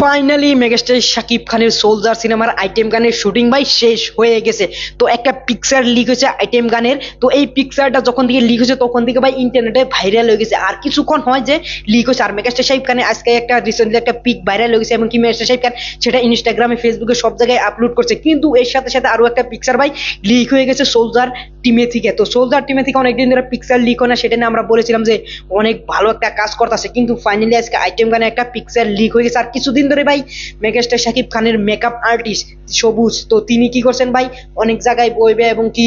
Finally megastar Shakib খানের soldier সিনেমার item গানের শুটিং ভাই শেষ হয়ে গেছে। তো একটা পিকচার লিক হয়েছে আইটেম গানের। তো এই পিকচারটা যখন থেকে লিক হয়েছে, তখন থেকে ভাই ইন্টারনেটে ভাইরাল হয়ে গেছে। আর কিছুক্ষণ হয় যে লিক হয়েছে। আর মেগাস্টার শাকিব খানের আজকে একটা রিসেন্টলি একটা পিক ভাইরাল হয়ে গেছে। এবং কি মেগাস্টার শাকিব খান সেটা ইনস্টাগ্রামে ফেসবুকে সব জায়গায় আপলোড করছে। কিন্তু এর সাথে সাথে আরও একটা পিকচার ভাই লিক হয়ে গেছে সোলজার টিমে থেকে। তো সোলজার টিমে থেকে অনেকদিন ধরে পিকচার লিক হয় না, সেটা নিয়ে আমরা বলেছিলাম যে অনেক ভালো একটা কাজ করতেছে। কিন্তু ফাইনালি আজকে আইটেম গানে একটা পিকচার লিক হয়ে গেছে। আর কিছুদিন ধরে ভাই, মেগাস্টার শাকিব খানের মেকআপ আর্টিস্ট সবুজ। তো তিনি কি করছেন ভাই? অনেক জায়গায় বইবে এবং কি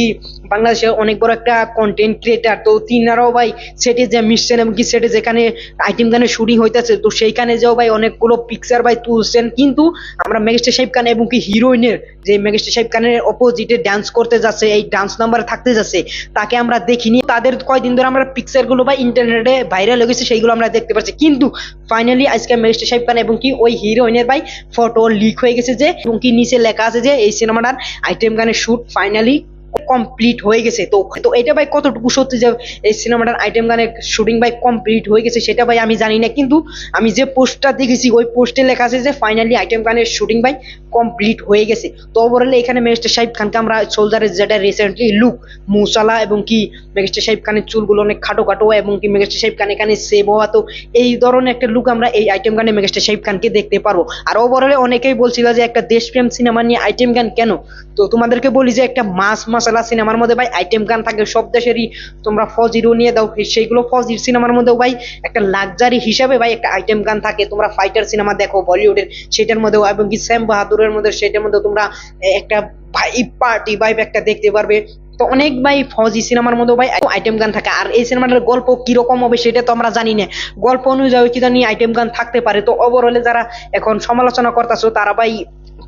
বাংলাদেশে অনেক বড় একটা কন্টেন্ট ক্রিয়েটার তো তিনারাও ভাই সেটে যে মিশছেন এবং কি সেটে যেখানে আইটেম গানের শুটিং হইতেছে, তো সেইখানে যাও ভাই অনেকগুলো পিকচার ভাই তুলছেন। কিন্তু আমরা মেগাস্টার শাকিব খান এবং কি হিরোইনের যে মেগাস্টার শাকিব খানের অপোজিটে ডান্স করতে যাচ্ছে, এই ডান্স নাম্বারে থাকতে যাচ্ছে, তাকে আমরা দেখিনি। তাদের কয়দিন ধরে আমরা পিকচারগুলো বা ইন্টারনেটে ভাইরাল হয়ে গেছে, সেইগুলো আমরা দেখতে পাচ্ছি কিন্তু ফাইনালি আজকে মেগাস্টার শাকিব খান এবং কি ওই হিরোইনের ভাই ফটো লিক হয়ে গেছে যে, এবং কি নিচে লেখা আছে যে, এই সিনেমাটার আইটেম গানের শ্যুট ফাইনালি কমপ্লিট হয়ে গেছে। তো তো এটা ভাই কতটুকু সত্যি যে এই সিনেমাটার আইটেম গানের শুটিং ভাই কমপ্লিট হয়ে গেছে সেটা ভাই আমি জানি না। কিন্তু আমি যে পোস্টটা দেখেছি, ওই পোস্টে লেখা আছে যে ফাইনালি আইটেম গানের শুটিং ভাই কমপ্লিট হয়ে গেছে। তো ওভারঅল এখানে মেগাস্টার শাহিব খানকে আমরা সোলজারের যেটা রিসেন্টলি লুক মুসালা এবং কি মেগাস্টার শাহিব খানের চুলগুলো অনেক খাটো খাটো এবং কি মেগাস্টার শাহিব খান এখানে সেভ হওয়া। তো এই ধরনের একটা লুক আমরা এই আইটেম গানে মেগাস্টার শাহিব খানকে দেখতে পারব। আর ওভারঅলে অনেকেই বলছিল যে একটা দেশপ্রেম সিনেমা নিয়ে আইটেম গান কেন? তো তোমাদেরকে বলি যে একটা মাস মাস মাসালা সিনেমার মধ্যে ভাই, আইটেম গান থাকে সব দেশেরই। তোমরা ফজিরও নিয়ে দাও সেইগুলো ফজির সিনেমার মধ্যেও ভাই, একটা লাক্সারি হিসাবে ভাই একটা আইটেম গান থাকে। তোমরা ফাইটার সিনেমা দেখো বলিউডের সেটার মধ্যেও, এবং কি শ্যাম বাহাদুরের মধ্যে, সেটার মধ্যে তোমরা একটা ভাই পার্টি ভাইব একটা দেখতে পারবে। তো অনেক ভাই ফৌজি সিনেমার মধ্যে ভাই, আইটেম গান থাকে। আর এই সিনেমাটার গল্প কীরকম হবে সেটা তো আমরা জানি না। গল্প অনুযায়ী কি জানি আইটেম গান থাকতে পারে। তো ওভারঅলে যারা এখন সমালোচনা করতেছো, তারা ভাই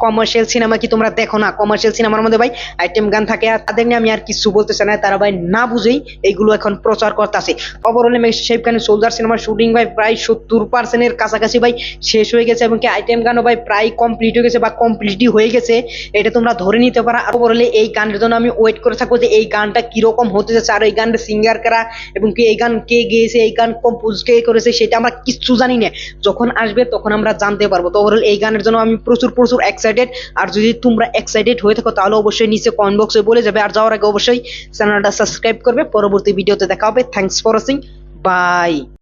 কমার্শিয়াল সিনেমা কি তোমরা দেখো না? কমার্শিয়াল সিনেমার মধ্যে ভাই আইটেম গান থাকে আর তাদের নিয়ে আমি আর কিছু বলতে চাই না, তারা ভাই না বুঝেই এইগুলো এখন প্রচার করতেছে। ওভারঅলে মেঘ সাহেব খানের সোলজার সিনেমার শুটিং ভাই প্রায় সত্তর পার্সেন্টের কাছাকাছি ভাই শেষ হয়ে গেছে এবং কি আইটেম গানও ভাই প্রায় কমপ্লিট হয়ে গেছে বা কমপ্লিটই হয়ে গেছে। এটা তোমরা ধরে নিতে পারো। আর ওভারঅলে এই গানের জন্য আমি ওয়েট করে থাকব যে এই গানটা কীরকম হতে যাচ্ছে আর এই গানের সিঙ্গার কারা এবং কি এই গান কে গেয়েছে, এই গান কম্পোজ কে করেছে সেটা আমরা কিচ্ছু জানি না। যখন আসবে তখন আমরা জানতে পারব। তো ওভারঅল এই গানের জন্য আমি প্রচুর প্রচুর এক্সাইটেড আর যদি তোমরা এক্সাইটেড হয়ে থাকো, তাহলে অবশ্যই নিচে কমেন্ট বক্সে বলে যাবে, আর যাওয়ার আগে অবশ্যই চ্যানেলটা সাবস্ক্রাইব করবে। পরবর্তী ভিডিওতে দেখা হবে। Thanks for watching by